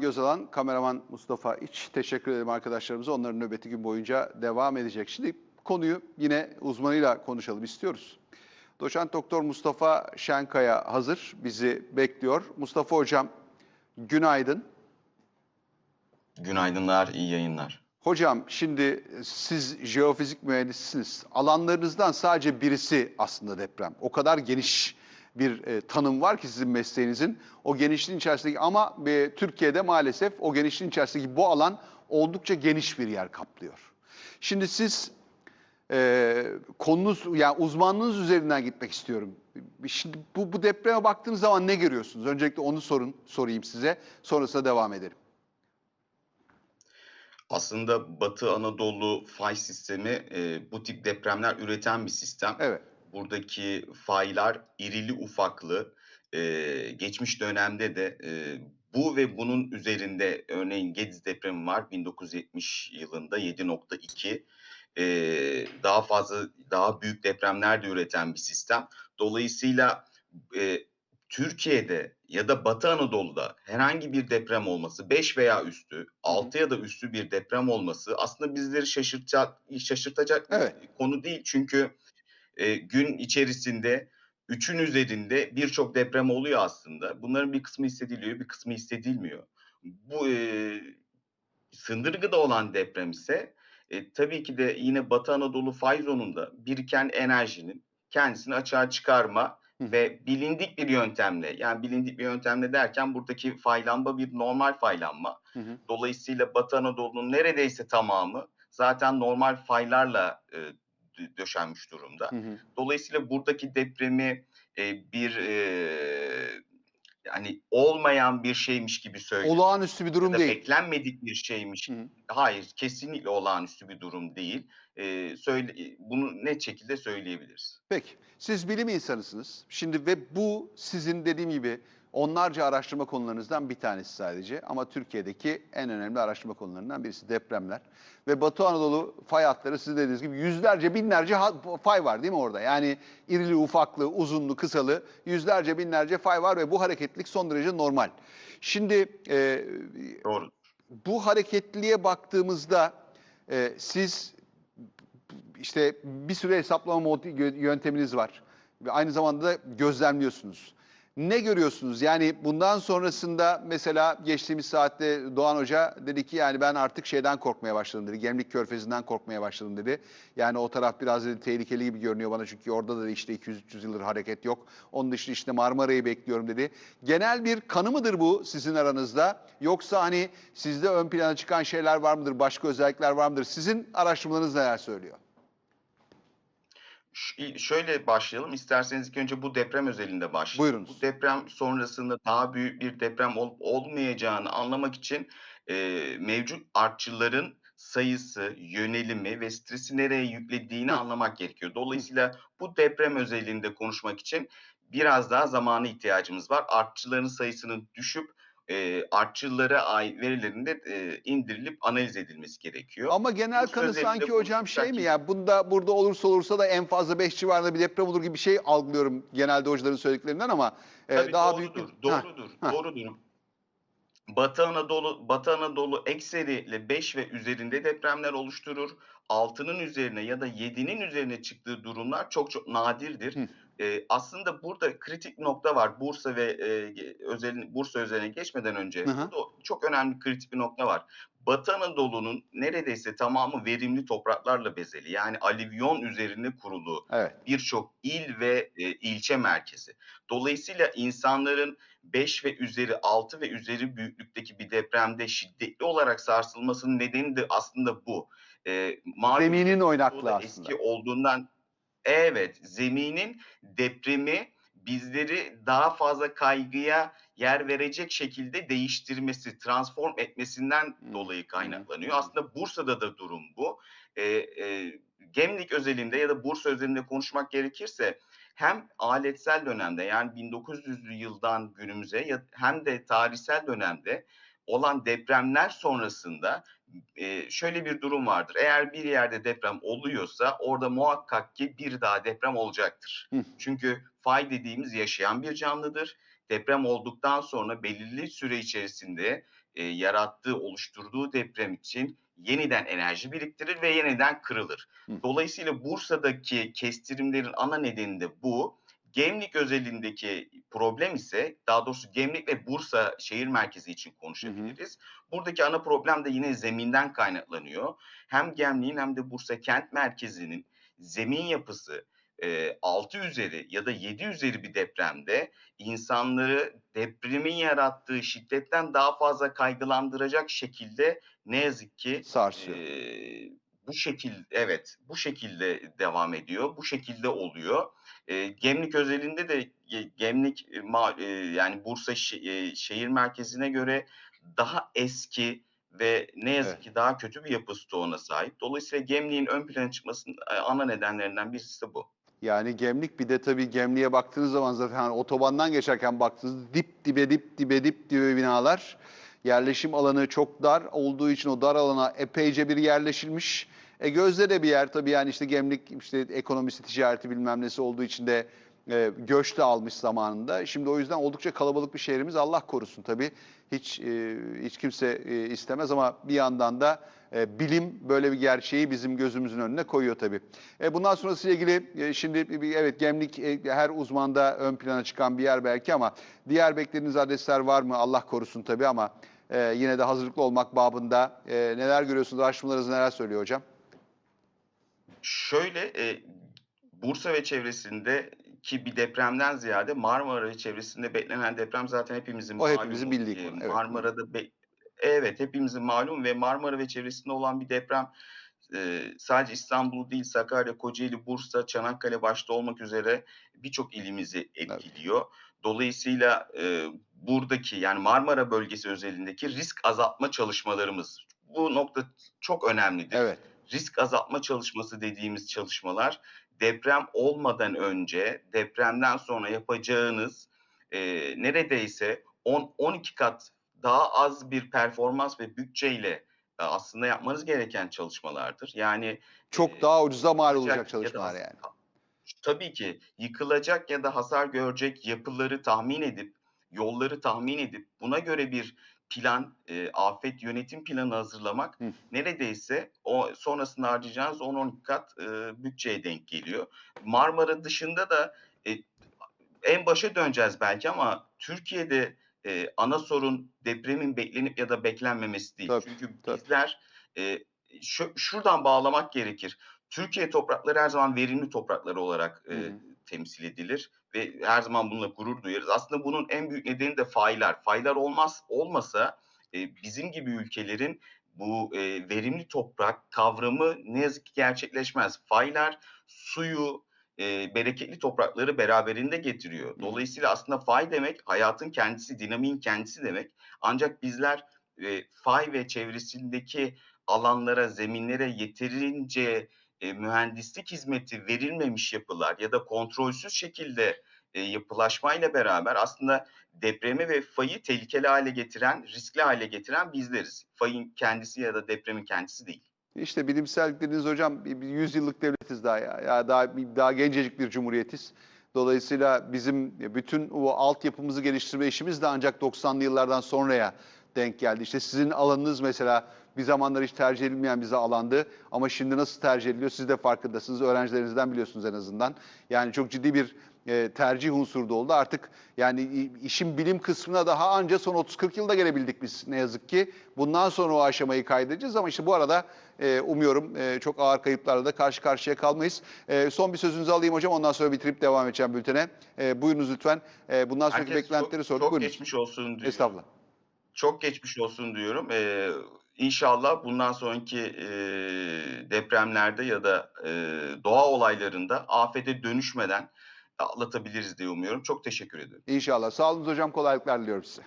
Doğan Gözalan, kameraman Mustafa İç. Teşekkür ederim arkadaşlarımıza. Onların nöbeti gün boyunca devam edecek. Şimdi konuyu yine uzmanıyla konuşalım istiyoruz. Doçent Doktor Mustafa Şenkaya hazır, bizi bekliyor. Mustafa Hocam, günaydın. Günaydınlar, iyi yayınlar. Hocam şimdi siz jeofizik mühendisisiniz. Alanlarınızdan sadece birisi aslında deprem. O kadar geniş bir e, tanım var ki sizin mesleğinizin. O genişliğin içerisindeki ama e, Türkiye'de maalesef o genişliğin içerisindeki bu alan oldukça geniş bir yer kaplıyor. Şimdi siz e, konunuz yani uzmanlığınız üzerinden gitmek istiyorum. Şimdi bu, bu depreme baktığınız zaman ne görüyorsunuz? Öncelikle onu sorun sorayım size. Sonrasında devam edelim. Aslında Batı Anadolu fay sistemi e, bu tip depremler üreten bir sistem. Evet. Buradaki faylar irili ufaklı. E, geçmiş dönemde de e, bu ve bunun üzerinde örneğin Gediz depremi var 1970 yılında 7.2. E, daha fazla daha büyük depremler de üreten bir sistem. Dolayısıyla e, Türkiye'de ya da Batı Anadolu'da herhangi bir deprem olması, 5 veya üstü, 6 ya da üstü bir deprem olması aslında bizleri şaşırtacak, şaşırtacak bir Evet. konu değil. Çünkü e, gün içerisinde 3'ün üzerinde birçok deprem oluyor aslında. Bunların bir kısmı hissediliyor, bir kısmı hissedilmiyor. Bu e, Sındırgı'da olan deprem ise e, tabii ki de yine Batı Anadolu fay zonunda biriken enerjinin kendisini açığa çıkarma Hı. ve bilindik bir yöntemle yani bilindik bir yöntemle derken buradaki faylanma bir normal faylanma. Hı hı. Dolayısıyla Batı Anadolu'nun neredeyse tamamı zaten normal faylarla e, döşenmiş durumda. Hı hı. Dolayısıyla buradaki depremi e, bir e, yani olmayan bir şeymiş gibi söylüyor. Olağanüstü bir durum ya da değil. beklenmedik bir şeymiş. Hı. Hayır, kesinlikle olağanüstü bir durum değil. Ee, söyle, bunu net şekilde söyleyebiliriz. Peki, siz bilim insanısınız. Şimdi ve bu sizin dediğim gibi onlarca araştırma konularınızdan bir tanesi sadece. Ama Türkiye'deki en önemli araştırma konularından birisi depremler. Ve Batı Anadolu fay hatları sizin dediğiniz gibi yüzlerce binlerce fay var değil mi orada? Yani irili ufaklı, uzunlu, kısalı yüzlerce binlerce fay var ve bu hareketlilik son derece normal. Şimdi e, Doğru. bu hareketliliğe baktığımızda e, siz işte bir sürü hesaplama yönteminiz var. Ve aynı zamanda da gözlemliyorsunuz. Ne görüyorsunuz? Yani bundan sonrasında mesela geçtiğimiz saatte Doğan Hoca dedi ki yani ben artık şeyden korkmaya başladım dedi. Gemlik Körfezi'nden korkmaya başladım dedi. Yani o taraf biraz dedi, tehlikeli gibi görünüyor bana çünkü orada da işte 200-300 yıldır hareket yok. Onun dışında işte Marmara'yı bekliyorum dedi. Genel bir kanı mıdır bu sizin aranızda? Yoksa hani sizde ön plana çıkan şeyler var mıdır? Başka özellikler var mıdır? Sizin araştırmalarınız neler söylüyor? Şöyle başlayalım. İsterseniz ilk önce bu deprem özelinde başlayalım. Buyurunuz. Bu deprem sonrasında daha büyük bir deprem olup olmayacağını anlamak için e, mevcut artçıların sayısı, yönelimi ve stresi nereye yüklediğini Hı. anlamak gerekiyor. Dolayısıyla bu deprem özelinde konuşmak için biraz daha zamana ihtiyacımız var. Artçıların sayısının düşüp e, artçılara ait verilerin de e, indirilip analiz edilmesi gerekiyor. Ama genel Bu kanı sanki hocam şey mi konuşursak- ya bunda burada olursa olursa da en fazla 5 civarında bir deprem olur gibi bir şey algılıyorum genelde hocaların söylediklerinden ama e, Tabii daha doğrudur, büyük bir... Ha, doğrudur, ha. doğrudur. Batı Anadolu, Batı Anadolu ekseriyle 5 ve üzerinde depremler oluşturur. 6'nın üzerine ya da 7'nin üzerine çıktığı durumlar çok çok nadirdir. Hı. Ee, aslında burada kritik nokta var. Bursa ve e, özel Bursa özeline geçmeden önce Hı çok önemli kritik bir nokta var. Batı Anadolu'nun neredeyse tamamı verimli topraklarla bezeli. Yani alüvyon üzerine kurulu Evet. birçok il ve e, ilçe merkezi. Dolayısıyla insanların 5 ve üzeri, 6 ve üzeri büyüklükteki bir depremde şiddetli olarak sarsılmasının nedeni de aslında bu. E, Zeminin oynaklığı aslında. eski olduğundan evet zeminin depremi bizleri daha fazla kaygıya yer verecek şekilde değiştirmesi, transform etmesinden Hı, dolayı kaynaklanıyor. hı. Aslında Bursa'da da durum bu. Ee, e, Gemlik özelinde ya da Bursa özelinde konuşmak gerekirse hem aletsel dönemde yani 1900'lü yıldan günümüze hem de tarihsel dönemde olan depremler sonrasında e, şöyle bir durum vardır. Eğer bir yerde deprem oluyorsa orada muhakkak ki bir daha deprem olacaktır. Hı. Çünkü fay dediğimiz yaşayan bir canlıdır. Deprem olduktan sonra belirli süre içerisinde eee, yarattığı, oluşturduğu deprem için yeniden enerji biriktirir ve yeniden kırılır. Hı. Dolayısıyla Bursa'daki kestirimlerin ana nedeni de bu. Gemlik özelindeki problem ise daha doğrusu Gemlik ve Bursa şehir merkezi için konuşabiliriz. Buradaki ana problem de yine zeminden kaynaklanıyor. Hem Gemlik'in hem de Bursa kent merkezinin zemin yapısı eee 6 üzeri ya da 7 üzeri bir depremde insanları depremin yarattığı şiddetten daha fazla kaygılandıracak şekilde ne yazık ki Sarsıyor. eee, bu şekil evet bu şekilde devam ediyor. Bu şekilde oluyor. Eee, Gemlik özelinde de ge Gemlik ma eee, yani Bursa şe eee, şehir merkezine göre daha eski ve ne yazık Evet. ki daha kötü bir yapı stoğuna sahip. Dolayısıyla Gemlik'in ön plana çıkmasının eee, ana nedenlerinden birisi de bu. Yani Gemlik bir de tabii Gemlik'e baktığınız zaman zaten hani otobandan geçerken baktığınızda dip dibe dip dibe dip dibe binalar. Yerleşim alanı çok dar olduğu için o dar alana epeyce bir yerleşilmiş. E Gözde de bir yer tabii yani işte Gemlik işte ekonomisi, ticareti bilmem nesi olduğu için de e, göç de almış zamanında. Şimdi o yüzden oldukça kalabalık bir şehrimiz Allah korusun tabii. Hiç e, hiç kimse e, istemez ama bir yandan da e, bilim böyle bir gerçeği bizim gözümüzün önüne koyuyor tabii. E, bundan sonrasıyla ilgili e, şimdi evet Gemlik e, her uzmanda ön plana çıkan bir yer belki ama diğer beklediğiniz adresler var mı? Allah korusun tabii ama e, yine de hazırlıklı olmak babında e, neler görüyorsunuz? Araştırmalarınız neler söylüyor hocam? Şöyle, eee, Bursa ve çevresindeki bir depremden ziyade Marmara ve çevresinde beklenen deprem zaten hepimizin O hepimizin malumu. bildiği konu, evet. Marmara'da be evet, hepimizin malum ve Marmara ve çevresinde olan bir deprem, eee, sadece İstanbul'u değil Sakarya, Kocaeli, Bursa, Çanakkale başta olmak üzere birçok ilimizi etkiliyor. Dolayısıyla, eee, buradaki yani Marmara bölgesi özelindeki risk azaltma çalışmalarımız bu nokta çok önemlidir Evet. Risk azaltma çalışması dediğimiz çalışmalar deprem olmadan önce, depremden sonra yapacağınız eee, neredeyse 10-12 kat daha az bir performans ve bütçeyle eee, aslında yapmanız gereken çalışmalardır. Yani Çok eee, daha ucuza mal olacak ya da çalışmalar yani. Tabii ki yıkılacak ya da hasar görecek yapıları tahmin edip, yolları tahmin edip buna göre bir plan, eee, afet yönetim planı hazırlamak Hı. neredeyse o sonrasında harcayacağınız 10-12 kat, eee, bütçeye denk geliyor. Marmara dışında da, eee, en başa döneceğiz belki ama Türkiye'de, eee, ana sorun depremin beklenip ya da beklenmemesi değil. Tabii, Çünkü tabii. bizler, eee, şu şuradan bağlamak gerekir. Türkiye toprakları her zaman verimli topraklar olarak, hı. Temsil edilir ve her zaman bununla gurur duyarız. Aslında bunun en büyük nedeni de faylar. Faylar olmaz olmasa, eee, bizim gibi ülkelerin bu, eee, verimli toprak kavramı ne yazık ki gerçekleşmez. Faylar suyu, eee, bereketli toprakları beraberinde getiriyor. Dolayısıyla aslında fay demek hayatın kendisi, dinamiğin kendisi demek. Ancak bizler, eee, fay ve çevresindeki alanlara, zeminlere yeterince, eee, mühendislik hizmeti verilmemiş yapılar ya da kontrolsüz şekilde, eee, yapılaşmayla beraber aslında depremi ve fayı tehlikeli hâle getiren, riskli hâle getiren bizleriz. Fayın kendisi ya da depremin kendisi değil. İşte bilimsel dediğiniz hocam bir, bir 100 yıllık devletiz daha ya. Ya daha daha gencecik bir cumhuriyetiz. Dolayısıyla bizim bütün o altyapımızı geliştirme işimiz de ancak 90'lı yıllardan sonraya denk geldi. İşte sizin alanınız mesela bir zamanlar hiç tercih edilmeyen bir alandı ama şimdi nasıl tercih ediliyor siz de farkındasınız. Öğrencilerinizden biliyorsunuz en azından. Yani çok ciddi bir e, tercih unsuru da oldu. Artık yani işin bilim kısmına daha anca son 30-40 yılda gelebildik biz ne yazık ki. Bundan sonra o aşamayı kaydedeceğiz ama işte bu arada e, umuyorum e, çok ağır kayıplarla da karşı karşıya kalmayız. E, son bir sözünüzü alayım hocam ondan sonra bitirip devam edeceğim bültene. E, buyurunuz lütfen. E, bundan sonraki Herkes beklentileri çok, sorduk. çok Buyurunuz. geçmiş olsun diyorum. Estağfurullah. Çok geçmiş olsun diyorum. Eee inşallah bundan sonraki eee, depremlerde ya da eee, doğa olaylarında afete dönüşmeden atlatabiliriz diye umuyorum. Çok teşekkür ederim. İnşallah. Sağ olun hocam kolaylıklar diliyorum size.